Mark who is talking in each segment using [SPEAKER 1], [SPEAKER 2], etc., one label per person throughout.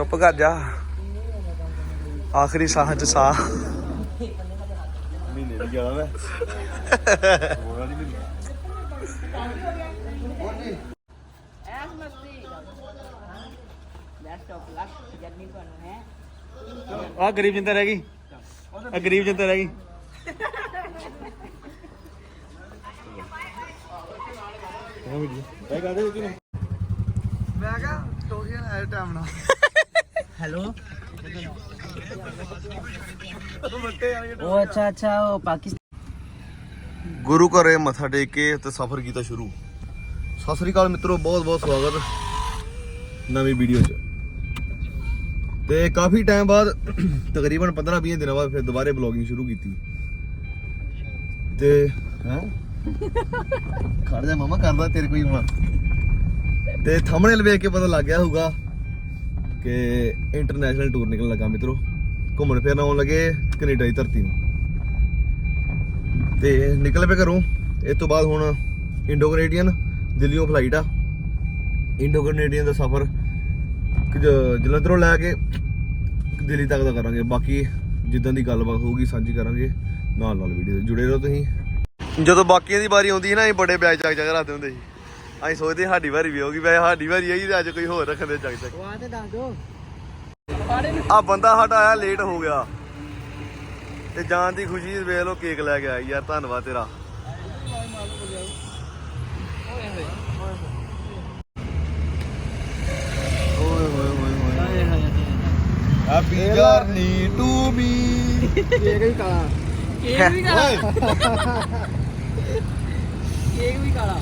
[SPEAKER 1] ਚੁੱਪ ਕਰ ਜਾ। ਆਖਰੀ ਸਾਹ ਚ ਸਾਹ।
[SPEAKER 2] ਮਹੀਨੇ ਦੀ ਜਾਣਾ ਮੈਂ ਬੋਲਣਾ ਨਹੀਂ ਮੈਨੂੰ
[SPEAKER 3] ਐਸ ਮਸਤੀ ਬੈਸਟ ਆਫ ਲੱਕ ਜਰਨੀ ਤੁਹਾਨੂੰ ਹੈ
[SPEAKER 1] ਆ ਗਰੀਬ ਜਨਤਾ ਰਹਿ ਗਈ। ਆ ਗਰੀਬ ਜਨਤਾ ਰਹਿ ਗਈ।
[SPEAKER 2] ਇਹ ਕਹਦੇ ਕਿ
[SPEAKER 1] ਮੈਂ ਕਿਹਾ ਟੋਰੀਅਨ ਐ ਟਾਈਮ ਨਾਲ।
[SPEAKER 3] हेलो ਉਹ ਅੱਛਾ ਅੱਛਾ ਉਹ ਪਾਕਿਸਤਾਨ
[SPEAKER 2] ਗੁਰੂ ਘਰੇ ਮੱਥਾ ਟੇਕ ਤੇ ਸਫ਼ਰ ਕੀਤਾ ਸ਼ੁਰੂ। ਸਤਿ ਸ੍ਰੀ ਮਿੱਤਰੋ ਬਹੁਤ ਬਹੁਤ ਸਵਾਗਤ ਨਵੀਂ ਵੀਡੀਓ 'ਚ। ਤੇ ਕਾਫੀ ਟਾਈਮ ਬਾਅਦ ਤਕਰੀਬਨ 15-20 ਦਿਨਾਂ ਬਾਅਦ ਫਿਰ ਦੁਬਾਰੇ ਬਲੌਗਿੰਗ ਸ਼ੁਰੂ ਕੀਤੀ। ਤੇ ਹੈਂ? ਕਰ ਜਾ ਮਾਮਾ ਕਰਦਾ ਤੇਰੇ ਕੋਈ ਹੁਣ। ਤੇ ਥੰਬਨੇਲ ਵੇਖ ਕੇ ਪਤਾ ਲੱਗ ਗਿਆ ਹੋਊਗਾ ਕਿ ਇੰਟਰਨੈਸ਼ਨਲ ਟੂਰ ਨਿਕਲਣ ਲੱਗਾ ਮਿੱਤਰੋ। ਘੁੰਮਣ ਫਿਰਨ ਆਉਣ ਲੱਗੇ ਕੈਨੇਡਾ ਦੀ ਧਰਤੀ ਨੂੰ। ਤੇ ਨਿਕਲ ਪਏ ਘਰੋਂ। ਇਸ ਤੋਂ ਬਾਅਦ ਹੁਣ ਇੰਡੋ ਕੈਨੇਡੀਅਨ ਦਿੱਲੀੋਂ ਫਲਾਈਟ ਆ। ਇੰਡੋ ਕੈਨੇਡੀਅਨ ਦਾ ਸਫ਼ਰ ਜਲੰਧਰੋਂ ਲੈ ਕੇ ਦਿੱਲੀ ਤੱਕ ਦਾ ਕਰਾਂਗੇ। ਬਾਕੀ ਜਿੱਦਾਂ ਦੀ ਗੱਲਬਾਤ ਹੋਊਗੀ, ਸਾਂਝੀ ਕਰਾਂਗੇ। ਨਾਲ ਨਾਲ ਵੀਡੀਓ ਜੁੜੇ ਰਹੋ ਤੁਸੀਂ। ਜਦੋਂ ਬਾਕੀਆਂ ਦੀ ਵਾਰੀ ਆਉਂਦੀ ਸੀ ਨਾ, ਅਸੀਂ ਬੜੇ ਬੈਚ ਚੱਕ ਚੱਕ ਰੱਖਦੇ ਹੁੰਦੇ ਸੀ। ਅਸੀਂ ਸੋਚਦੇ ਸਾਡੀ ਵਾਰੀ ਵੀ ਹੋਗੀ ਵੈਸੇ ਸਾਡੀ ਵਾਰੀ ਆਈ ਅੱਜ ਕੋਈ ਹੋਰ ਰੱਖਦੇ ਚੱਕ ਚੱਕ
[SPEAKER 3] ਵਾਹ
[SPEAKER 2] ਆ ਬੰਦਾ ਸਾਡਾ ਲੇਟ ਹੋ ਗਿਆ। ਤੇ ਜਾਣ ਦੀ ਖੁਸ਼ੀ ਵੇਖ ਲੋ ਕੇਕ ਲੈ ਕੇ ਆਇਆ ਯਾਰ ਧੰਨਵਾਦ ਤੇਰਾ। ਕੇਕ ਵੀ ਕਾਲਾ ਕੇਕ ਵੀ ਕਾਲਾ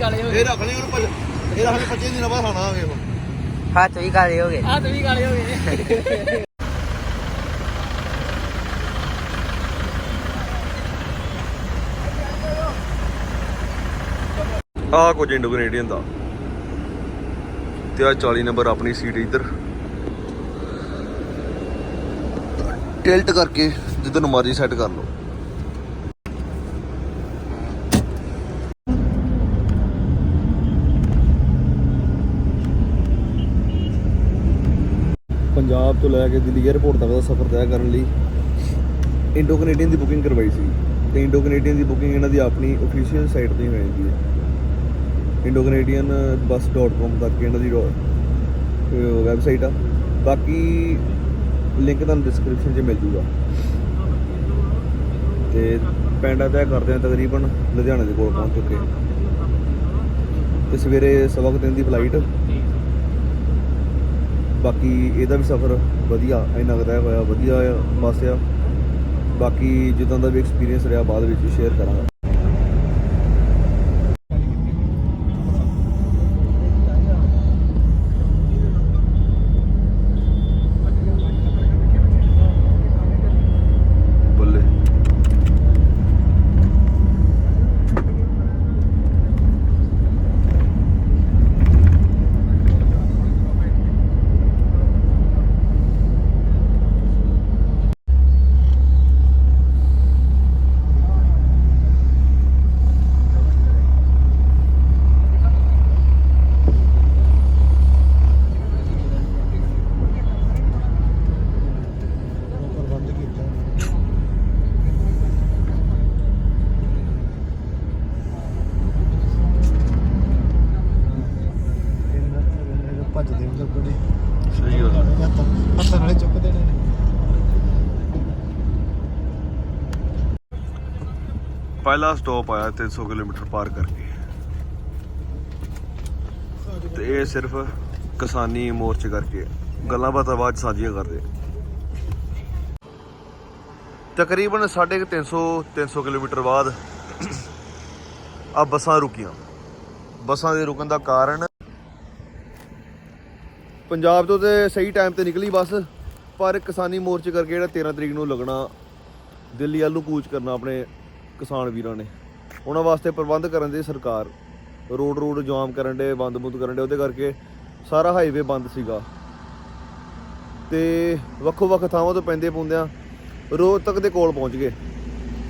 [SPEAKER 3] ਕਾਲੇ ਹੋ ਕਾਲੇ ਹੋ ਗਏ। ਹੱਥ ਵੀ ਕਾਲੇ ਹੋ ਗਏ।
[SPEAKER 2] ਆ ਕੁਝ ਇੰਡੋ ਕੈਨੇਡੀਅਨ ਦਾ। ਤੇ ਆ 40 ਨੰਬਰ ਆਪਣੀ ਸੀਟ ਇੱਧਰ। ਟਿਲਟ ਕਰਕੇ ਜਿੱਧਰ ਨੂੰ ਮਰਜ਼ੀ ਸੈੱਟ ਕਰ ਲਓ। ਪੰਜਾਬ ਤੋਂ ਲੈ ਕੇ ਦਿੱਲੀ 에ਅਰਪੋਰਟ ਤੱਕ ਦਾ ਸਫ਼ਰ ਤੈਅ ਕਰਨ ਲਈ ਇੰਡੋ ਕੈਨੇਡੀਅਨ ਦੀ ਬੁਕਿੰਗ ਕਰਵਾਈ ਸੀ ਤੇ ਇੰਡੋ ਕੈਨੇਡੀਅਨ ਦੀ ਬੁਕਿੰਗ ਇਹਨਾਂ ਦੀ ਆਪਣੀ ਅਫੀਸ਼ੀਅਲ ਸਾਈਟ ਤੇ ਹੀ ਹੋ ਜਾਂਦੀ ਹੈ ਇੰਡੋ ਕੈਨੇਡੀਅਨ bus.com ਤੱਕ ਇਹਨਾਂ ਦੀ ਵੈਬਸਾਈਟ ਆ। ਬਾਕੀ ਲਿੰਕ ਤੁਹਾਨੂੰ ਡਿਸਕ੍ਰਿਪਸ਼ਨ 'ਚ ਮਿਲ ਜੂਗਾ। ਤੇ ਪੈਂਡਾ ਤੈਅ ਕਰਦੇ ਆ ਤਕਰੀਬਨ ਲੁਧਿਆਣੇ ਦੇ ਕੋਲ ਪਹੁੰਚ ਚੁੱਕੇ। ਤੇ ਸਵੇਰੇ ਸਵਾ ਕੁ ਦਿਨ ਦੀ ਫਲਾਈਟ ਬਾਕੀ ਇਹਦਾ ਵੀ ਸਫ਼ਰ ਵਧੀਆ, ਇੰਨਾ ਕੁ ਤੈਅ ਹੋਇਆ, ਵਧੀਆ ਆ ਬੱਸ ਆ ਬਾਕੀ ਜਿੱਦਾਂ ਦਾ ਵੀ ਐਕਸਪੀਰੀਅੰਸ ਰਿਹਾ, ਬਾਅਦ ਵਿੱਚ ਸ਼ੇਅਰ ਕਰਾਂਗਾ ਬੱਲੇ
[SPEAKER 4] ਭੱਜਦੇ ਵੀ ਲੱਗਣੇ
[SPEAKER 2] ਸਹੀ ਗੱਲ
[SPEAKER 4] ਹੱਥਾਂ ਹੱਥਾਂ ਨਾਲੇ ਚੁੱਕਦੇ ਨੇ
[SPEAKER 2] ਪਹਿਲਾ ਸਟਾਪ ਆਇਆ 300 ਕਿਲੋਮੀਟਰ ਪਾਰ ਕਰਕੇ। ਤੇ ਇਹ ਸਿਰਫ ਕਿਸਾਨੀ ਮੋਰਚੇ ਕਰਕੇ ਗੱਲਾਂ ਬਾਤਾਂ ਬਾਅਦ ਸਾਂਝੀਆਂ ਕਰਦੇ। ਤਕਰੀਬਨ 350 300 ਕਿਲੋਮੀਟਰ ਬਾਅਦ ਆ ਬੱਸਾਂ ਰੁਕੀਆਂ। ਬੱਸਾਂ ਦੇ ਰੁਕਣ ਦਾ ਕਾਰਨ ਪੰਜਾਬ ਤੋਂ ਤੇ ਸਹੀ ਟਾਈਮ ਤੇ ਨਿਕਲੀ ਬੱਸ, ਪਰ ਕਿਸਾਨੀ ਮੋਰਚੇ ਕਰਕੇ ਜਿਹੜਾ 13 ਤਰੀਕ ਨੂੰ ਲੱਗਣਾ, ਦਿੱਲੀ ਵੱਲ ਨੂੰ ਕੂਚ ਕਰਨਾ ਆਪਣੇ ਕਿਸਾਨ ਵੀਰਾਂ ਨੇ। ਉਹਨਾਂ ਵਾਸਤੇ ਪ੍ਰਬੰਧ ਕਰਨ ਦੀ ਸਰਕਾਰ ਰੋਡ ਰੋਡ ਜਾਮ ਕਰਨ ਦੇ ਬੰਦ ਬੁੰਦ ਕਰਨ ਦੇ ਉਹਦੇ ਕਰਕੇ ਸਾਰਾ ਹਾਈਵੇ ਬੰਦ ਸੀਗਾ। ਤੇ ਵੱਖੋ ਵੱਖ ਥਾਵਾਂ ਤੋਂ ਪੈਂਦੇ ਪੁੰਦਿਆਂ ਤੱਕ ਦੇ ਕੋਲ ਪਹੁੰਚ ਗਏ।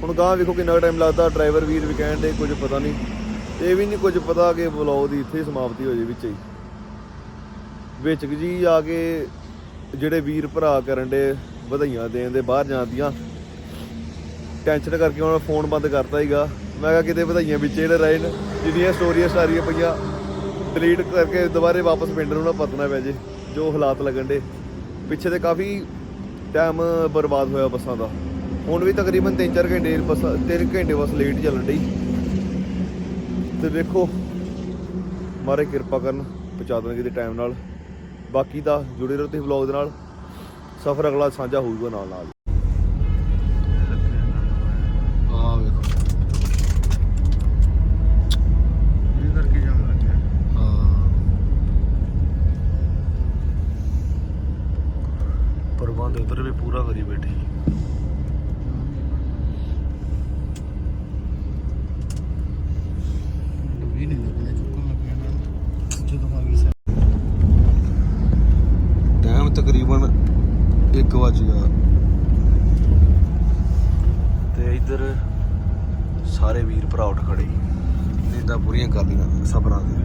[SPEAKER 2] ਹੁਣ ਗਾਂ ਵੇਖੋ ਕਿੰਨਾ ਟਾਈਮ ਲੱਗਦਾ ਡਰਾਈਵਰ ਵੀਰ ਵੀ ਕਹਿਣ ਦੇ ਕੁਝ ਪਤਾ ਨਹੀਂ। ਇਹ ਵੀ ਨਹੀਂ ਕੁਝ ਪਤਾ ਕਿ ਵਲੌਗ ਦੀ ਇੱਥੇ ਹੀ ਸਮਾਪਤੀ ਹੋ ਜੇ ਵਿੱਚ ਹੀ। ਵਿੱਚ ਜੀ ਆ ਕੇ ਜਿਹੜੇ ਵੀਰ ਭਰਾ ਕਰਨ ਦੇ ਵਧਾਈਆਂ ਦੇਣ ਦੇ, ਬਾਹਰ ਜਾਂਦੀਆਂ ਟੈਨਸ਼ਨ ਕਰਕੇ ਹੁਣ ਫੋਨ ਬੰਦ ਕਰਤਾ ਹੀਗਾ ਮੈਂ ਕਿਹਾ ਕਿਤੇ ਵਧਾਈਆਂ ਵਿੱਚ ਜਿਹੜੇ ਰਹੇ ਨੇ ਜਿਹੜੀਆਂ ਸਟੋਰੀਆਂ ਸਾਰੀਆਂ ਪਈਆਂ ਡਿਲੀਟ ਕਰਕੇ ਦੁਬਾਰੇ ਵਾਪਸ ਪਿੰਡ ਨੂੰ ਨਾ ਪਤਨਾ ਪੈ ਜੇ, ਜੋ ਹਾਲਾਤ ਲੱਗਣ ਦੇ। ਪਿੱਛੇ ਤੇ ਕਾਫੀ ਟਾਈਮ ਬਰਬਾਦ ਹੋਇਆ ਬੱਸਾਂ ਦਾ। ਹੁਣ ਵੀ ਤਕਰੀਬਨ 3-4 ਘੰਟੇ ਬੱਸ 3 ਘੰਟੇ ਬੱਸ ਲੇਟ ਚੱਲਣ ਡਈ। ਤੇ ਵੇਖੋ ਮਾਰੇ ਕਿਰਪਾ ਕਰਨ, ਪਹੁੰਚਾ ਦੇਣਗੇ ਦੇ ਟਾਈਮ ਨਾਲ। ਬਾਕੀ ਦਾ ਜੁੜੇ ਰਹੋ ਤੁਸੀਂ ਵਲੌਗ ਦੇ ਨਾਲ। ਸਫ਼ਰ ਅਗਲਾ ਸਾਂਝਾ ਹੋਊਗਾ ਨਾਲ ਨਾਲ ਆ ਵੇਖੋ
[SPEAKER 1] ਇਹ ਕਰਕੇ ਜਾਮ ਲੱਗਿਆ
[SPEAKER 2] ਹਾਂ ਪ੍ਰਬੰਧ ਉਧਰ ਵੀ ਪੂਰਾ ਕਰੀ ਬੈਠੀ
[SPEAKER 4] ਵੀ ਨਹੀਂ ਲੱਗਣਾ ਚੁੱਕਣ ਲੱਗਿਆ ਨਾ ਜਦੋਂ ਆ ਗਈ ਸਰ
[SPEAKER 2] ਟਾਈਮ ਤਕਰੀਬਨ 1 ਵਜ ਗਿਆ ਤੇ ਇੱਧਰ ਸਾਰੇ ਵੀਰ ਭਰਾ ਉੱਠ ਖੜੇ ਨੀਂਦਾਂ ਪੂਰੀਆਂ ਕਰ ਲਈਆਂ ਸਫਰਾਂ ਦੇ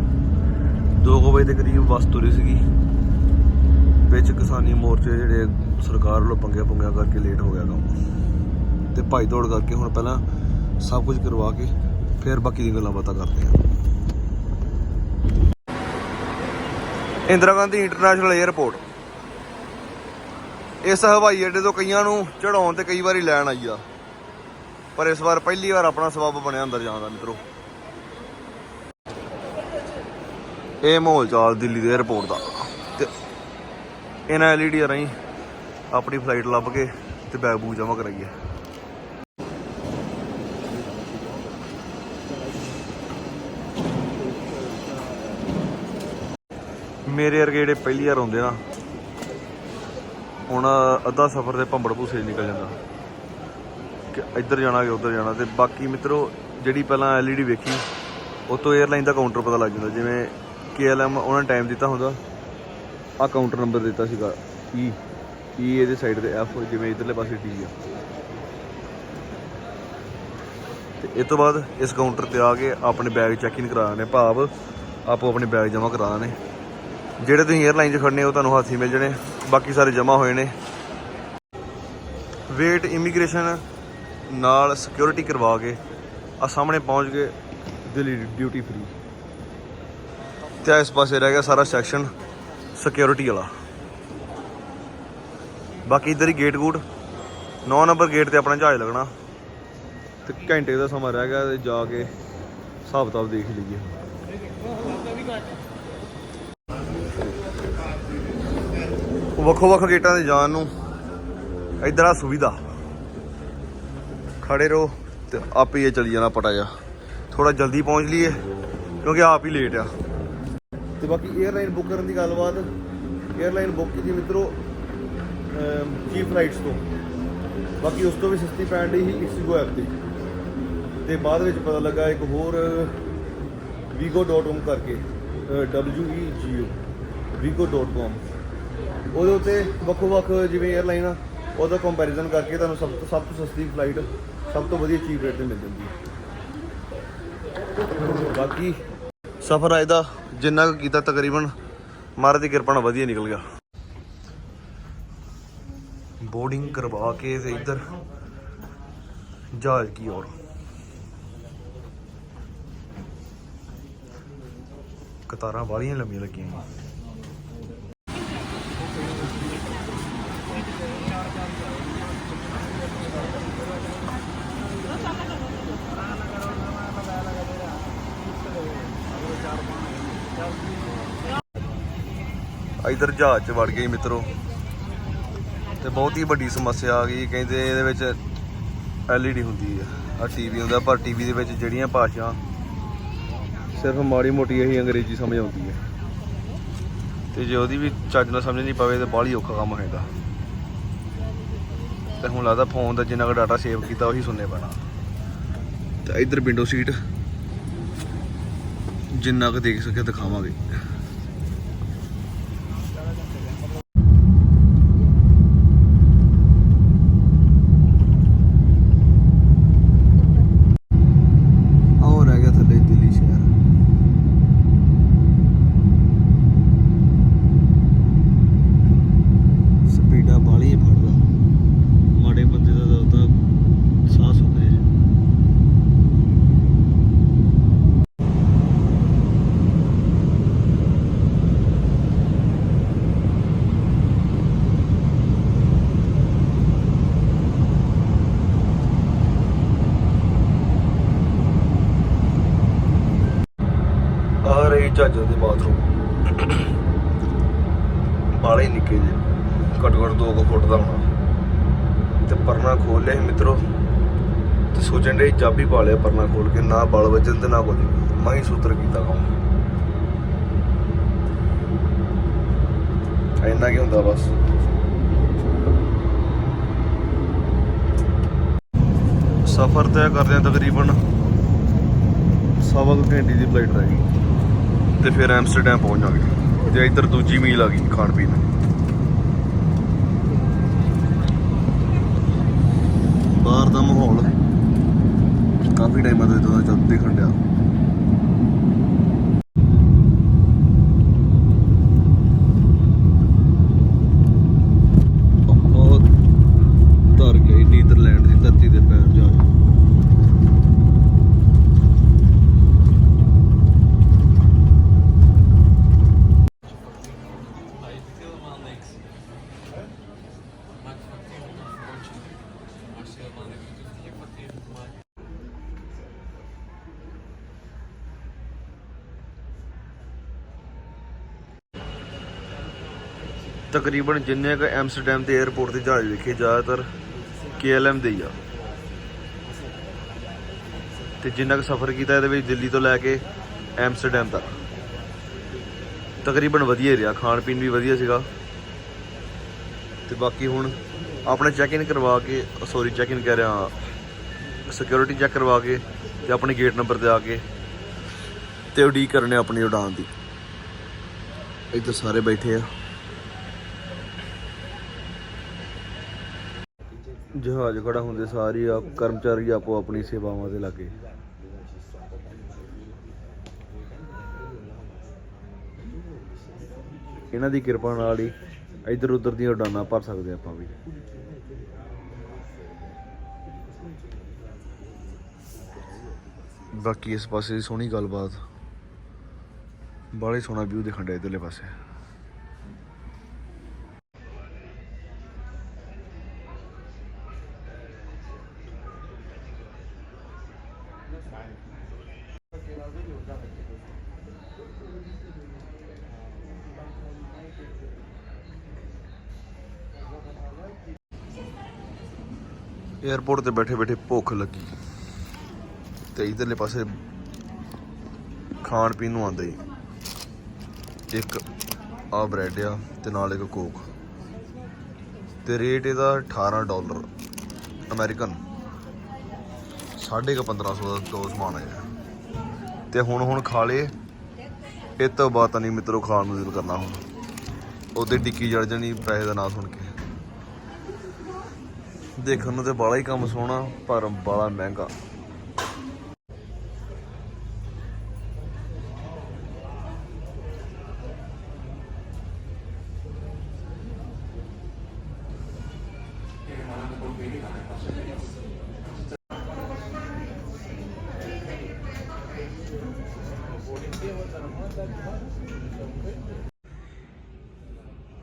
[SPEAKER 2] 2 ਵਜੇ ਦੇ ਕਰੀਬ ਬੱਸ ਤੁਰੀ ਸੀਗੀ ਵਿੱਚ ਕਿਸਾਨੀ ਮੋਰਚੇ ਜਿਹੜੇ ਸਰਕਾਰ ਵੱਲੋਂ ਪੰਗੇ ਕਰਕੇ ਲੇਟ ਹੋ ਗਿਆ ਕੰਮ। ਤੇ ਭਾਈ ਦੌੜ ਕਰਕੇ ਹੁਣ ਪਹਿਲਾਂ ਸਭ ਕੁਝ ਕਰਵਾ ਕੇ ਫਿਰ ਬਾਕੀ ਦੀਆਂ ਗੱਲਾਂ ਬਾਤਾਂ ਕਰਦੇ ਆ ਇੰਦਰਾ ਗਾਂਧੀ ਇੰਟਰਨੈਸ਼ਨਲ 에ਅਰਪੋਰਟ ਇਸ ਹਵਾਈ ਅੱਡੇ ਤੋਂ ਕਈਆਂ ਨੂੰ ਚੜਾਉਣ ਤੇ ਕਈ ਵਾਰੀ ਲੈਣ ਆਈ ਆ। ਪਰ ਇਸ ਵਾਰ ਪਹਿਲੀ ਵਾਰ ਆਪਣਾ ਸਬੱਬ ਬਣਿਆ ਅੰਦਰ ਜਾਣ ਦਾ ਮਿੱਤਰੋ। ਇਹ ਮਾਹੌਲ ਚਾਲ ਦਿੱਲੀ ਦੇ 에ਅਰਪੋਰਟ ਦਾ। ਤੇ ਇਹਨਾਂ ਐਲਈਡੀ ਰਾਹੀਂ ਆਪਣੀ ਫਲਾਈਟ ਲੱਭ ਕੇ ਤੇ ਬੈਗ ਬੂਗ ਜਮ੍ਹਾਂ ਕਰਾਈਏ। ਮੇਰੇ ਵਰਗੇ ਜਿਹੜੇ ਪਹਿਲੀ ਵਾਰ ਆਉਂਦੇ ਨਾ, ਹੁਣ ਅੱਧਾ ਸਫ਼ਰ ਦੇ ਭੰਬੜ ਭੂਸੇ 'ਚ ਨਿਕਲ ਜਾਂਦਾ। ਕਿ ਇੱਧਰ ਜਾਣਾ ਕਿ ਉੱਧਰ ਜਾਣਾ ਤੇ ਬਾਕੀ ਮਿੱਤਰੋ, ਜਿਹੜੀ ਪਹਿਲਾਂ ਐਲਈਡੀ ਵੇਖੀ, ਉਹ ਤੋਂ 에ਅਰਲਾਈਨ ਦਾ ਕਾਊਂਟਰ ਪਤਾ ਲੱਗ ਜਾਂਦਾ, ਜਿਵੇਂ KLM ਉਹਨਾਂ ਨੇ ਟਾਈਮ ਦਿੱਤਾ ਹੁੰਦਾ ਆ ਕਾਊਂਟਰ ਨੰਬਰ ਦਿੱਤਾ ਸੀਗਾ ਈ E ਇਹਦੇ ਸਾਈਡ ਤੇ ਐਫ ਜਿਵੇਂ ਇਧਰਲੇ ਪਾਸੇ T ਆ। ਤੇ ਇਹ ਤੋਂ ਬਾਅਦ ਇਸ ਕਾਊਂਟਰ ਤੇ ਆ ਕੇ ਆਪਣੇ ਬੈਗ ਚੈੱਕ ਇਨ ਕਰਾਣੇ ਭਾਵ, ਆਪੋ ਆਪਣੇ ਬੈਗ ਜਮ੍ਹਾਂ ਕਰਾਣੇ ਜਿਹੜੇ ਤੁਸੀਂ 에ਅਰਲਾਈਨ 'ਚ ਖੜਨੇ ਹੋ, ਤੁਹਾਨੂੰ ਹਾਥੀ ਮਿਲ ਜਣੇ। ਬਾਕੀ ਸਾਰੇ ਜਮ੍ਹਾਂ ਹੋਏ ਨੇ। ਵੇਟ ਇਮੀਗ੍ਰੇਸ਼ਨ ਨਾਲ ਸਿਕਿਉਰਿਟੀ ਕਰਵਾ ਕੇ ਆ ਸਾਹਮਣੇ ਪਹੁੰਚ ਗਏ ਦਿੱਲੀ ਡਿਊਟੀ ਫ੍ਰੀ ਤੇ ਇਸ ਪਾਸੇ ਰਹਿ ਗਿਆ ਸਾਰਾ ਸੈਕਸ਼ਨ ਸਿਕਿਉਰਿਟੀ ਵਾਲਾ। ਬਾਕੀ ਇਧਰ ਹੀ ਗੇਟ ਗੂਟ। 9 ਨੰਬਰ ਗੇਟ ਤੇ ਆਪਣਾ ਜਹਾਜ਼ ਲੱਗਣਾ। ਤੇ ਘੰਟੇ ਦਾ ਸਮਾਂ ਰਹਿ ਗਿਆ ਤੇ ਜਾ ਕੇ ਹਿਸਾਬ ਕਿਤਾਬ ਦੇਖ ਲਈਏ। ਵੱਖੋ ਵੱਖ ਗੇਟਾਂ ਤੇ ਜਾਣ ਨੂੰ ਇਧਰ ਆ ਸੁਵਿਧਾ। ਖੜੇ ਰਹੋ ਤੇ ਆਪੇ ਹੀ ਇਹ ਚਲੀ ਜਾਣਾ ਪਟਾ ਜਾ ਥੋੜਾ ਜਲਦੀ ਪਹੁੰਚ ਲਈਏ ਕਿਉਂਕਿ ਆਪ ਹੀ ਲੇਟ ਆ। ਤੇ ਬਾਕੀ 에ਅਰਲਾਈਨ ਬੁੱਕ ਕਰਨ ਦੀ ਗੱਲਬਾਤ। 에ਅਰਲਾਈਨ ਬੁੱਕ ਕੀਤੀ ਮਿੱਤਰੋ ਚੀਪ ਫਲਾਈਟਸ ਤੋਂ। ਬਾਕੀ ਉਸ ਤੋਂ ਵੀ ਸਸਤੀ ਪੈਣ ਡਈ ਸੀ ਇਕਸਿਗੋ ਐਪ ਤੇ ਤੇ ਬਾਅਦ ਵਿੱਚ ਪਤਾ ਲੱਗਾ ਇੱਕ ਹੋਰ vigo.com ਕਰਕੇ W E G O vigo.com ਉਹਦੇ ਉੱਤੇ ਵੱਖੋ ਵੱਖ ਜਿਵੇਂ 에ਅਰਲਾਈਨ ਆ, ਉਹਦਾ ਕੰਪੈਰੀਜ਼ਨ ਕਰਕੇ ਤੁਹਾਨੂੰ ਸਭ ਤੋਂ ਸਭ ਤੋਂ ਸਸਤੀ ਫਲਾਈਟ ਸਭ ਤੋਂ ਵਧੀਆ ਚੀਪ ਰੇਟ ਤੇ ਮਿਲ ਜਾਂਦੀ ਹੈ। ਬਾਕੀ ਸਫ਼ਰ ਆ ਇਹਦਾ ਜਿੰਨਾ ਕੁ ਕੀਤਾ ਤਕਰੀਬਨ, ਮਹਾਰਾਜ ਦੀ ਕਿਰਪਾ ਨਾਲ ਵਧੀਆ ਨਿਕਲ ਗਿਆ। ਬੋਰਡਿੰਗ ਕਰਵਾ ਕੇ ਤੇ ਇੱਧਰ ਜਹਾਜ਼ ਕੀ ਔਰ ਕਤਾਰਾਂ ਵਾਲੀਆਂ ਲੰਮੀਆਂ ਲੱਗੀਆਂ ਜੀ ਇਧਰ ਜਹਾਜ਼ 'ਚ ਵੜ ਗਏ ਮਿੱਤਰੋ ਤੇ ਬਹੁਤ ਹੀ ਵੱਡੀ ਸਮੱਸਿਆ ਆ ਗਈ, ਕਹਿੰਦੇ ਇਹਦੇ ਵਿੱਚ ਐਲਈਡੀ ਹੁੰਦੀ ਆ ਆ ਟੀਵੀ ਹੁੰਦਾ, ਪਰ ਟੀਵੀ ਦੇ ਵਿੱਚ ਜਿਹੜੀਆਂ ਭਾਸ਼ਾ ਸਿਰਫ ਮਾੜੀ ਮੋਟੀ ਇਹੀ ਅੰਗਰੇਜ਼ੀ ਸਮਝ ਆਉਂਦੀ ਹੈ ਤੇ ਜੇ ਉਹਦੀ ਵੀ ਚੱਜ ਨਾਲ ਸਮਝ ਨਹੀਂ ਪਵੇ, ਤੇ ਬਾਹਲੀ ਔਖਾ ਕੰਮ ਹੋਏਗਾ ਤੇ ਹੁਣ ਲੱਗਦਾ ਫੋਨ ਦਾ ਜਿੰਨਾ ਕੁ ਡਾਟਾ ਸੇਵ ਕੀਤਾ, ਉਹੀ ਸੁਣਨੇ ਪੈਣਾ। ਤੇ ਇੱਧਰ ਵਿੰਡੋ ਸੀਟ ਜਿੰਨਾ ਕੁ ਦੇਖ ਸਕੇ ਦਿਖਾਵਾਂਗੇ ਜਹਾਜ਼ਾਂ ਦੇ ਬਾਥਰੂਮ ਬਾਲੇ ਨਿੱਕੇ ਜੇ ਘੱਟ ਘੱਟ 2 ਫੁੱਟ ਦਾ ਹੋਣਾ ਤੇ ਪਰਨਾ ਖੋਲ ਲਿਆ ਸੀ ਮਿੱਤਰੋ ਤੇ ਸੋਚਣ ਦੇ ਚਾਬੀ ਪਾ ਲਿਆ ਪਰਨਾ ਖੋਲ ਕੇ, ਨਾ ਬਲ ਵੱਜਣ ਤੇ ਨਾ ਕੁਝ। ਮੈਂ ਹੀ ਸੂਤਰ ਕੀਤਾ ਕੰਮ। ਇੰਨਾ ਕੀ ਹੁੰਦਾ ਬਸ। ਸਫ਼ਰ ਤੈਅ ਕਰਦੇ ਆ ਤਕਰੀਬਨ ਸਵਾ ਕੁ ਘੰਟੇ ਦੀ ਫਲਾਈਟ ਰਹਿ ਗਈ। ਤੇ ਫਿਰ ਐਮਸਟਰਡਮ ਪਹੁੰਚ ਜਾਵਾਂਗੇ। ਤੇ ਇੱਧਰ ਦੂਜੀ ਮੀਲ ਆ ਗਈ ਖਾਣ ਪੀਣ। ਬਾਹਰ ਦਾ ਮਾਹੌਲ। ਕਾਫੀ ਟਾਈਮਾਂ ਤੋਂ ਇਦਾਂ ਦਾ ਚੱਲ ਦੇਖਣ ਡਿਆ ਬਹੁਤ ਧਰ ਗਈ ਨੀਦਰਲੈਂਡ ਦੀ ਧਰਤੀ ਦੇ ਪੈਰ ਜਾ ਤਕਰੀਬਨ ਜਿੰਨੇ ਕ ਐਮਸਟਰਡਮ ਦੇ 에ਅਰਪੋਰਟ ਤੇ ਜਹਾਜ਼ ਵੇਖੇ, ਜ਼ਿਆਦਾਤਰ KLM ਦੇ ਹੀ ਆ। ਤੇ ਜਿੰਨਾ ਕੁ ਸਫ਼ਰ ਕੀਤਾ ਇਹਦੇ ਵਿੱਚ ਦਿੱਲੀ ਤੋਂ ਲੈ ਕੇ ਐਮਸਟਰਡਮ ਤੱਕ। ਤਕਰੀਬਨ ਵਧੀਆ ਰਿਹਾ, ਖਾਣ ਪੀਣ ਵੀ ਵਧੀਆ ਸੀਗਾ। ਤੇ ਬਾਕੀ ਹੁਣ ਆਪਣੇ ਚੈੱਕ ਇਨ ਕਰਵਾ ਕੇ ਸੌਰੀ ਚੈੱਕ ਇਨ ਕਹਿ ਰਿਹਾ ਸਿਕਿਉਰਿਟੀ ਚੈੱਕ ਕਰਵਾ ਕੇ ਤੇ ਆਪਣੇ ਗੇਟ ਨੰਬਰ ਤੇ ਆ ਕੇ ਤੇ ਉਡੀਕ ਕਰਨੇ ਆਪਣੀ ਉਡਾਨ ਦੀ। ਇੱਧਰ ਸਾਰੇ ਬੈਠੇ ਆ। ਜਹਾਜ਼ ਖੜਾ ਹੁੰਦੇ ਸਾਰੇ ਆਪ ਕਰਮਚਾਰੀ ਆਪੋ ਆਪਣੀ ਸੇਵਾਵਾਂ ਤੇ ਲੱਗੇ। ਇਹਨਾਂ ਦੀ ਕਿਰਪਾ ਨਾਲ ਹੀ ਇੱਧਰ ਉੱਧਰ ਦੀਆਂ ਉਡਾਨਾਂ ਭਰ ਸਕਦੇ ਆਪਾਂ ਵੀ। ਬਾਕੀ ਇਸ ਪਾਸੇ ਦੀ ਸੋਹਣੀ ਗੱਲਬਾਤ। ਬਾਹਲੇ ਸੋਹਣਾ ਵਿਊ ਦਿਖਣ ਡਿਆ ਇਧਰਲੇ ਪਾਸੇ। 에어ਪੋਰਟ ਤੇ ਬੈਠੇ ਬੈਠੇ ਭੁੱਖ ਲੱਗੀ। ਤੇ ਇਧਰਲੇ ਪਾਸੇ ਖਾਣ ਪੀਣ ਨੂੰ ਆਂਦਾ ਹੀ ਇੱਕ ਆ ਬ੍ਰੈਡ ਆ ਤੇ ਨਾਲ ਇੱਕ ਕੋਕ। ਤੇ ਰੇਟ ਇਹਦਾ 18 ਡਾਲਰ, ਅਮਰੀਕਨ। ਸਾਢੇ ਕੁ 1500 ਦਾ ਦੋ ਸਮਾਨ ਹੈ ਤੇ ਹੁਣ ਹੁਣ ਖਾ ਲੇ। ਇਹ ਤੋਂ ਬਾਅਦ ਤਾਂ ਨਹੀਂ ਮਿੱਤਰੋ, ਖਾਣ ਨੂੰ ਦਿਲ ਕਰਨਾ ਹੁਣ। ਉਹਦੇ ਟਿੱਕੀ ਜੜ ਜਾਣੀ, ਪੈਸੇ ਦਾ ਨਾਂ ਸੁਣ ਕੇ। ਦੇਖਣ ਨੂੰ ਤੇ ਬਾਲਾ ਹੀ ਕੰਮ ਸੋਹਣਾ, ਪਰ ਬਾਲਾ ਮਹਿੰਗਾ।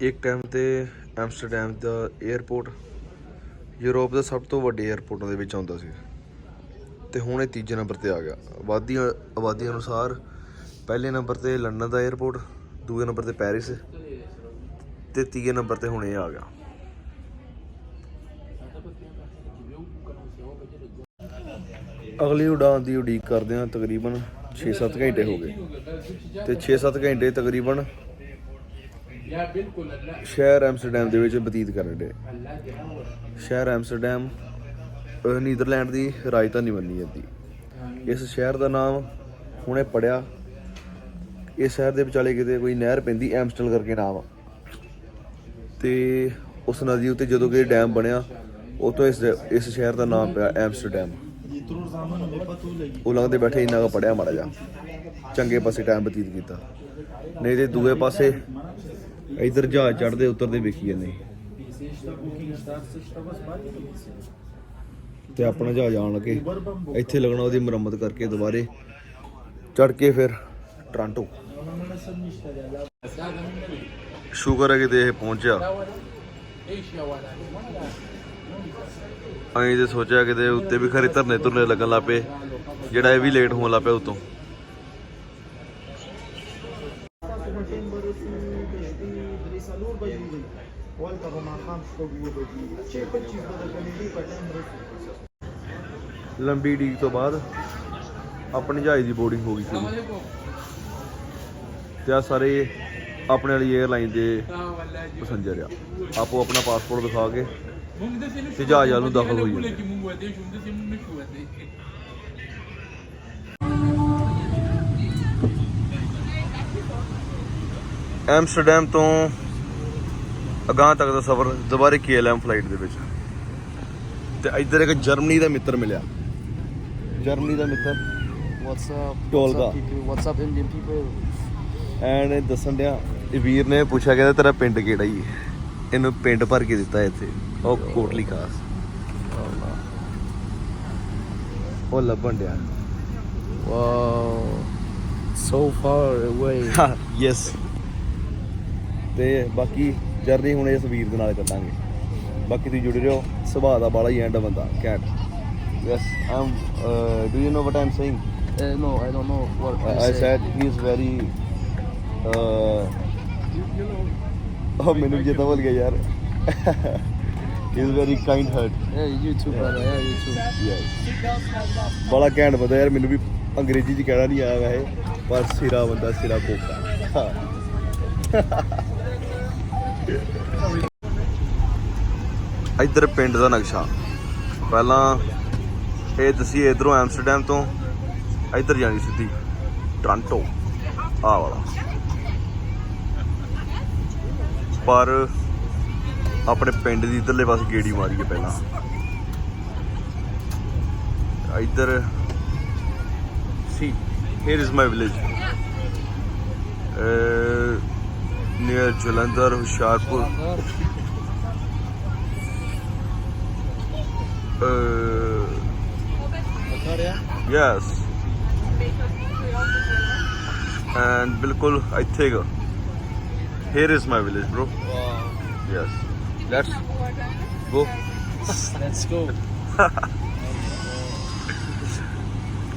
[SPEAKER 2] ਇੱਕ ਟਾਈਮ ਤੇ ਐਮਸਟਰਡਮ ਦਾ 에ਅਰਪੋਰਟ ਯੂਰਪ ਦੇ ਸਭ ਤੋਂ ਵੱਡੇ 에ਅਰਪੋਰਟਾਂ ਦੇ ਵਿੱਚ ਆਉਂਦਾ ਸੀ। ਤੇ ਹੁਣ ਇਹ ਤੀਜੇ ਨੰਬਰ ਤੇ ਆ ਗਿਆ। ਆਬਾਦੀ ਆਬਾਦੀ ਅਨੁਸਾਰ ਪਹਿਲੇ ਨੰਬਰ ਤੇ ਲੰਡਨ ਦਾ 에ਅਰਪੋਰਟ ਦੂਜੇ ਨੰਬਰ ਤੇ ਪੈਰਿਸ ਤੇ ਤੀਜੇ ਨੰਬਰ ਤੇ ਹੁਣ ਇਹ ਆ ਗਿਆ। ਅਗਲੀ ਉਡਾਨ ਦੀ ਉਡੀਕ ਕਰਦੇ ਹਾਂ ਤਕਰੀਬਨ 6-7 ਘੰਟੇ ਹੋ ਗਏ। ਤੇ 6-7 ਘੰਟੇ ਤਕਰੀਬਨ ਸ਼ਹਿਰ ਐਮਸਟਰਡਮ ਦੇ ਵਿੱਚ ਬਤੀਤ ਕਰਨ ਦੇ ਸ਼ਹਿਰ ਐਮਸਟਰਡਮ ਨੀਦਰਲੈਂਡ ਦੀ ਰਾਜਧਾਨੀ ਮੰਨੀ ਜਾਂਦੀ ਇਸ ਸ਼ਹਿਰ ਦਾ ਨਾਮ ਹੁਣੇ ਪੜਿਆ। ਇਸ ਸ਼ਹਿਰ ਦੇ ਵਿਚਾਲੇ ਕਿਤੇ ਕੋਈ ਨਹਿਰ ਪੈਂਦੀ ਐਮਸਟਲ ਕਰਕੇ ਨਾਮ। ਤੇ ਉਸ ਨਦੀ ਉੱਤੇ ਜਦੋਂ ਕਿ ਡੈਮ ਬਣਿਆ ਉਹ ਤੋਂ ਇਸ ਇਸ ਸ਼ਹਿਰ ਦਾ ਨਾਮ ਪਿਆ ਐਮਸਟਰਡਮ। ਉਹ ਲੰਘਦੇ ਬੈਠੇ ਇੰਨਾ ਕੁ ਪੜਿਆ ਮਾੜਾ ਜਾ ਚੰਗੇ ਪਾਸੇ ਟਾਈਮ ਬਤੀਤ ਕੀਤਾ। ਨਹੀਂ ਤੇ ਦੂਏ ਪਾਸੇ ਇਧਰ ਜਹਾਜ਼ ਚੜਦੇ ਉਤਰਦੇ ਵੇਖੀ ਜਾਂਦੇ। ਤੇ ਆਪਣਾ ਜਹਾਜ਼ ਆਉਣ ਲੱਗੇ ਇੱਥੇ ਲੱਗਣਾ ਉਹਦੀ ਮੁਰੰਮਤ ਕਰਕੇ ਦੁਬਾਰੇ ਚੜ ਕੇ ਫਿਰ ਟ੍ਰਾਂਟੋ। ਸ਼ੁਕਰ ਹੈ ਕਿ ਤੇ ਇਹ ਪਹੁੰਚਿਆ। ਅਸੀਂ ਤੇ ਸੋਚਿਆ ਕਿਤੇ ਉੱਤੇ ਵੀ ਖਰੇ ਧਰਨੇ ਧੁਰਨੇ ਲੱਗਣ ਲੱਪੇ ਜਿਹੜਾ ਇਹ ਵੀ ਲੇਟ ਹੋਣ ਲੱਪਿਆ ਉਤੋਂ। ਲੰਬੀ ਡੀਕ ਤੋਂ ਬਾਅਦ ਆਪਣੀ ਜਹਾਜ਼ ਦੀ ਬੋਰਡਿੰਗ ਹੋ ਗਈ ਸੀ ਤੇ ਆ ਸਾਰੇ ਆਪਣੇ ਵਾਲੀ 에ਅਰਲਾਈਨ ਦੇ ਪੈਸੰਜਰ ਆ। ਆਪੋ ਆਪਣਾ ਪਾਸਪੋਰਟ ਦਿਖਾ ਕੇ ਤੇ ਜਹਾਜ਼ ਵੱਲ ਨੂੰ ਦਾਖਲ ਹੋਈ ਜਾਂਦੇ। ਐਮਸਟਰਡਮ ਤੋਂ ਅਗਾਂਹ ਤੱਕ ਦਾ ਸਫ਼ਰ ਦੁਬਾਰੇ KLM ਫਲਾਈਟ ਦੇ ਵਿੱਚ ਤੇ ਇੱਧਰ ਇੱਕ ਜਰਮਨੀ ਦਾ ਮਿੱਤਰ ਮਿਲਿਆ ਜਰਮਨੀ ਦਾ ਮਿੱਤਰ
[SPEAKER 3] What's up?
[SPEAKER 2] Tolga.
[SPEAKER 3] What's up, people? What's up, Indian people?
[SPEAKER 2] ਐਨ ਇਹ ਦੱਸਣ ਡਿਆ ਵੀਰ ਨੇ ਪੁੱਛਿਆ ਕਹਿੰਦਾ ਤੇਰਾ ਪਿੰਡ ਕਿਹੜਾ ਹੀ ਇਹਨੂੰ ਪਿੰਡ ਭਰ ਕੇ ਦਿੱਤਾ ਇੱਥੇ ਉਹ ਕੋਟਲੀ ਖਾਸ ਉਹ ਲੱਭਣ ਡਿਆ
[SPEAKER 3] Wow. So far away.
[SPEAKER 2] Yes ਤੇ ਬਾਕੀ ਜਰਨੀ ਹੁਣ ਇਸ ਵੀਰ ਦੇ ਨਾਲ ਕੱਟਾਂਗੇ ਬਾਕੀ ਤੁਸੀਂ ਜੁੜੇ ਰਹੋ ਸੁਭਾਅ ਦਾ ਬਾਲਾ ਹੀ ਐਂਡ ਬੰਦਾ cat. Yes I'm do you know what I'm saying
[SPEAKER 3] don't know what I,
[SPEAKER 2] I said. he is very uh, oh ਮੈਨੂੰ ਵੀ ਚੇਤਾ ਭੁੱਲ ਗਿਆ ਯਾਰ। Is very kind heart
[SPEAKER 3] Yeah, you too, brother. Yeah, you too.
[SPEAKER 2] yes ਬੜਾ ਘੈਂਟ ਬੰਦਾ ਯਾਰ ਮੈਨੂੰ ਵੀ ਅੰਗਰੇਜ਼ੀ ਚ ਕਹਿਣਾ ਨਹੀਂ ਆਇਆ ਵੈਸੇ ਪਰ ਸਿਰਾ ਬੰਦਾ ਸਿਰਾ ਕੋਕਾ। ਇੱਧਰ ਪਿੰਡ ਦਾ ਨਕਸ਼ਾ। ਪਹਿਲਾਂ ਇਹ ਤੁਸੀਂ ਇਧਰੋਂ ਐਮਸਟਰਡਮ ਤੋਂ ਇੱਧਰ ਜਾਣੀ ਸਿੱਧੀ, ਟ੍ਰਾਂਟੋ ਆ ਵਾਲਾ। ਪਰ ਆਪਣੇ ਪਿੰਡ ਦੀ ਇਧਰਲੇ ਪਾਸੇ ਗੇੜੀ ਮਾਰੀਏ ਪਹਿਲਾਂ। ਇੱਧਰ, ਸੀ, here is my village near Jalandhar Hoshiarpur yes and ਬਿਲਕੁਲ ਇੱਥੇ ਗਾ here is my village bro.
[SPEAKER 3] Wow.
[SPEAKER 2] yes. Let's go.
[SPEAKER 3] Let's go.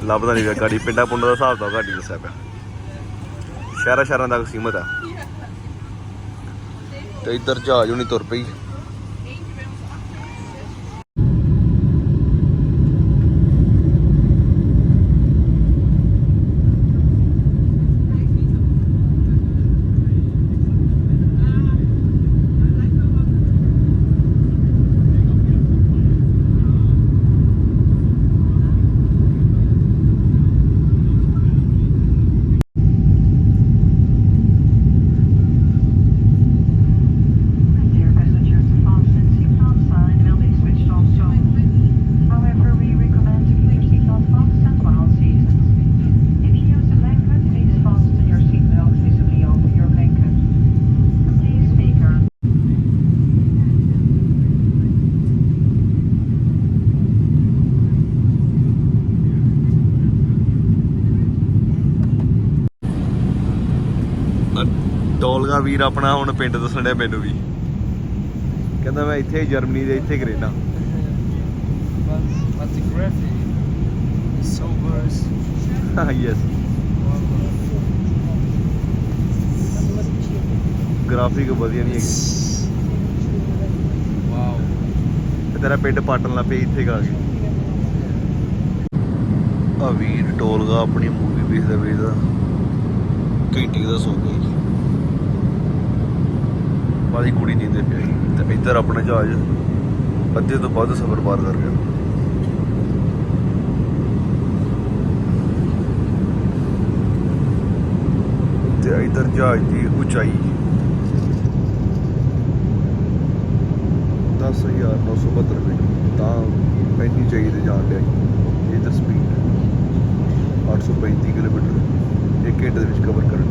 [SPEAKER 2] ਲੱਭਦਾ ਨਹੀਂ ਪਿਆ ਗਾੜੀ ਪਿੰਡਾਂ ਪੁੰਡਾਂ ਦਾ ਹਿਸਾਬ ਤਾਂ ਗਾੜੀ ਦੱਸਿਆ ਪਿਆ ਸ਼ਹਿਰਾਂ ਸ਼ਹਿਰਾਂ ਤੱਕ ਸੀਮਤ ਆ ਤੇ ਇੱਧਰ ਜਹਾਜ਼ ਹੁਣੀ ਤੁਰ ਪਈ। ਵੀਰ ਆਪਣਾ ਹੁਣ ਪਿੰਡ ਦੱਸਣ ਡਿਆ ਮੈਨੂੰ ਵੀ ਕਹਿੰਦਾ ਮੈਂ ਇੱਥੇ ਜਰਮਨੀ ਦੇ ਇੱਥੇ?
[SPEAKER 3] So verse.
[SPEAKER 2] ਯੈਸ ਗ੍ਰਾਫਿਕ ਵਧੀਆ ਨਹੀਂ ਹੈਗੀ. ਤੇ ਤੇਰਾ ਪਿੰਡ ਪਾਟਣ ਲੱਗ ਪਈ ਇੱਥੇ ਗਾ ਕੇ ਆ ਵੀਰ ਟੋਲਗਾ ਆਪਣੀ ਮੂਵੀ ਵੇਖਦਾ ਵੇਖਦਾ ਘੰਟੇ ਦਾ ਸੌ ਗਿਆ ਜੀ ਬਾਦੀ ਕੁੜੀ ਨੀਂਦੇ ਪਿਆ ਤੇ ਇੱਧਰ ਆਪਣਾ ਜਹਾਜ਼ ਅੱਧੇ ਤੋਂ ਵੱਧ ਸਫ਼ਰ ਪਾਰ ਕਰ ਗਿਆ। ਤੇ ਇੱਧਰ ਜਹਾਜ਼ ਦੀ ਉਚਾਈ 10972 ਫੀਟ ਤਾਂ 35 ਚਾਹੀਦੇ ਜਾਣ ਡਿਆ ਜੀ। ਇਹ ਤਾਂ ਸਪੀਡ 835 ਕਿਲੋਮੀਟਰ ਇੱਕ ਘੰਟੇ ਦੇ ਵਿੱਚ ਕਵਰ ਕਰਨ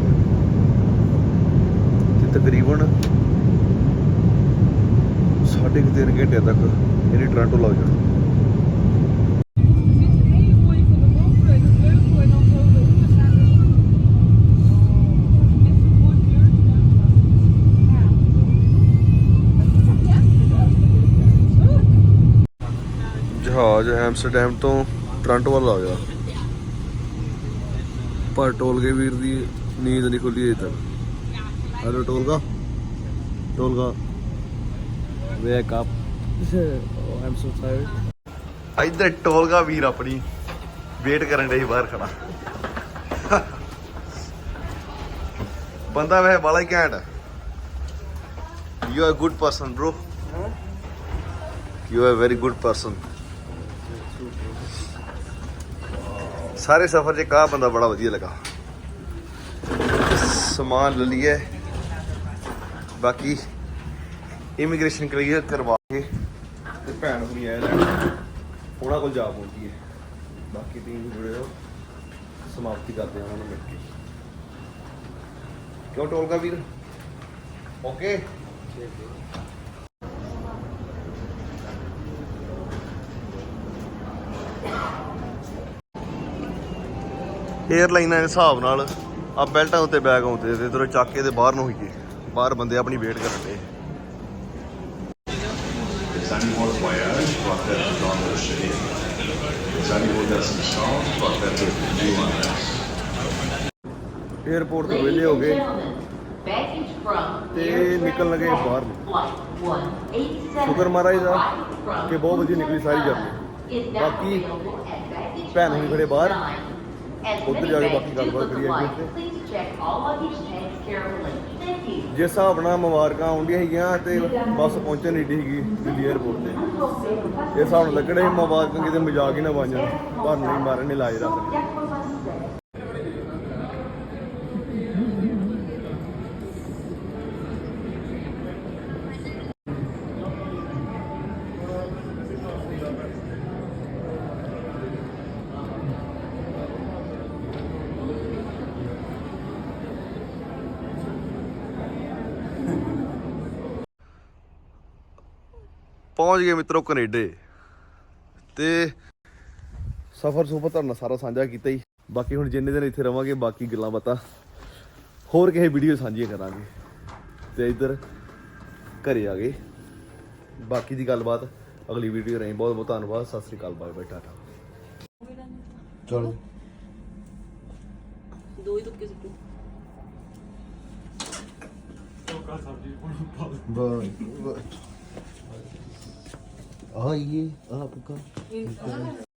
[SPEAKER 2] ਤੇ ਤਕਰੀਬਨ ਸਾਢੇ 3 ਘੰਟੇ ਤੱਕ ਇਹਨੇ ਟ੍ਰਾਂਟੋ ਲੱਗ ਜਾਣਾ ਜਹਾਜ਼ ਐਮਸਟਰਡਮ ਤੋਂ ਟ੍ਰਾਂਟੋ ਵੱਲ ਆ ਗਿਆ ਪਰ ਟੋਲਗੇ ਵੀਰ ਦੀ ਨੀਂਦ ਨਹੀਂ ਖੁੱਲੀ ਅਜੇ ਤੱਕ hello Tolga Tolga
[SPEAKER 3] Wake up. oh, I'm so tired.
[SPEAKER 2] ਇੱਧਰ ਟੋਲਗਾ ਵੀਰ ਆਪਣੀ ਵੇਟ ਕਰਨ ਦੇ ਬਾਹਰ ਖੜਾ। ਬੰਦਾ ਵੈਸੇ ਬਾਲਾ ਹੀ ਘੈਂਟ ਹੈ you are good person bro you are very good person ਸਾਰੇ ਸਫ਼ਰ 'ਚ ਕਾ ਬੰਦਾ ਬੜਾ ਵਧੀਆ ਲੱਗਾ। ਸਮਾਨ ਲੈ ਲਈਏ। ਬਾਕੀ ਇਮੀਗ੍ਰੇਸ਼ਨ ਕਲੀਅਰ ਕਰਵਾ ਕੇ ਤੇ ਭੈਣ ਹੁਣੀ ਆਇਆ ਲੈਣ। ਉਹਨਾਂ ਕੋਲ ਜਾ ਪਹੁੰਚੀ ਹੈ। ਬਾਕੀ ਟੀਮ ਜੁੜੇ ਹੋ ਸਮਾਪਤੀ ਕਰਦੇ ਹਾਂ ਉਹਨਾਂ ਨੂੰ ਮਿਲ ਕੇ। ਕਿਉਂ ਟੋਲਗਾ ਵੀਰ? ਓਕੇ। ਏਅਰਲਾਈਨਾਂ ਦੇ ਹਿਸਾਬ ਨਾਲ ਆ ਬੈਲਟਾਂ ਉੱਤੇ ਬੈਗ ਆਉਂਦੇ ਤੇ ਇਧਰੋਂ ਚੱਕ ਕੇ ਤੇ ਬਾਹਰ ਨੂੰ ਹੋਈਏ। ਬਾਹਰ ਬੰਦੇ ਆਪਣੀ ਵੇਟ ਦੇ
[SPEAKER 5] Les animaux de voyage doivent être dans le chenil. Les animaux d'assistance doivent être tenus en laisse.
[SPEAKER 2] Airport ਤੋਂ ਵਿਹਲੇ ਹੋ ਗਏ
[SPEAKER 6] Baggage from
[SPEAKER 2] ਤੇ ਨਿਕਲਣ ਲੱਗੇ ਬਾਹਰ ਨੂੰ
[SPEAKER 6] Flight 187
[SPEAKER 2] ਸ਼ੁਕਰ ਮਹਾਰਾਜ ਦਾ ਕਿ ਬਹੁਤ ਵਧੀਆ ਨਿਕਲੀ ਸਾਰੀ
[SPEAKER 6] is
[SPEAKER 2] ਜਰਨੀ ਬਾਕੀ
[SPEAKER 6] available at baggage
[SPEAKER 2] ਭੈਣ ਹੋਣੀ ਖੜੇ ਬਾਹਰ। ਉੱਧਰ ਜਾ ਕੇ ਬਾਕੀ ਗੱਲਬਾਤ ਕਰੀਏ ਅੱਗੇ ਜਿਸ ਹਿਸਾਬ ਨਾਲ ਮੁਬਾਰਕਾਂ ਆਉਂਦੀਆਂ ਸੀਗੀਆਂ ਤੇ ਬੱਸ ਪਹੁੰਚਣ ਨਹੀਂ ਸੀਗੀ ਦਿੱਲੀ ਏਅਰਪੋਰਟ ਤੇ। ਇਸ ਹਿਸਾਬ ਨਾਲ ਲੱਗਣੇ ਮੁਬਾਰਕਾਂ ਕਿਤੇ ਮਜ਼ਾਕ ਹੀ ਨਾ ਬਣ ਜਾਣ ਪਰ ਨਹੀਂ ਮਾਰਨ ਨੇ ਲਾਜ ਰੱਖ ਪਹੁੰਚ ਗਏ ਮਿੱਤਰੋ ਕੈਨੇਡਾ। ਤੇ ਸਫ਼ਰ ਸੁਫਰ ਤੁਹਾਡੇ ਨਾਲ ਸਾਰਾ ਸਾਂਝਾ ਕੀਤਾ ਹੀ। ਬਾਕੀ ਹੁਣ ਜਿੰਨੇ ਦਿਨ ਇੱਥੇ ਰਵਾਂਗੇ ਬਾਕੀ ਗੱਲਾਂ ਬਾਤਾਂ ਹੋਰ ਕਿਸੇ ਵੀਡੀਓ ਸਾਂਝੀਆਂ ਕਰਾਂਗੇ। ਤੇ ਇੱਧਰ ਘਰੇ ਆ ਗਏ। ਬਾਕੀ ਦੀ ਗੱਲਬਾਤ ਅਗਲੀ ਵੀਡੀਓ ਰਹੀ। ਬਹੁਤ ਬਹੁਤ ਧੰਨਵਾਦ। ਸਤਿ ਸ੍ਰੀ ਅਕਾਲ। Bye bye. ਟਾਟਾ।
[SPEAKER 4] ਚਲੋ।
[SPEAKER 7] ਦੋ ਹੀ ਤੁੱਕੇ ਸੁੱਟੂ।
[SPEAKER 4] Oye, ah, pues, hola, poco.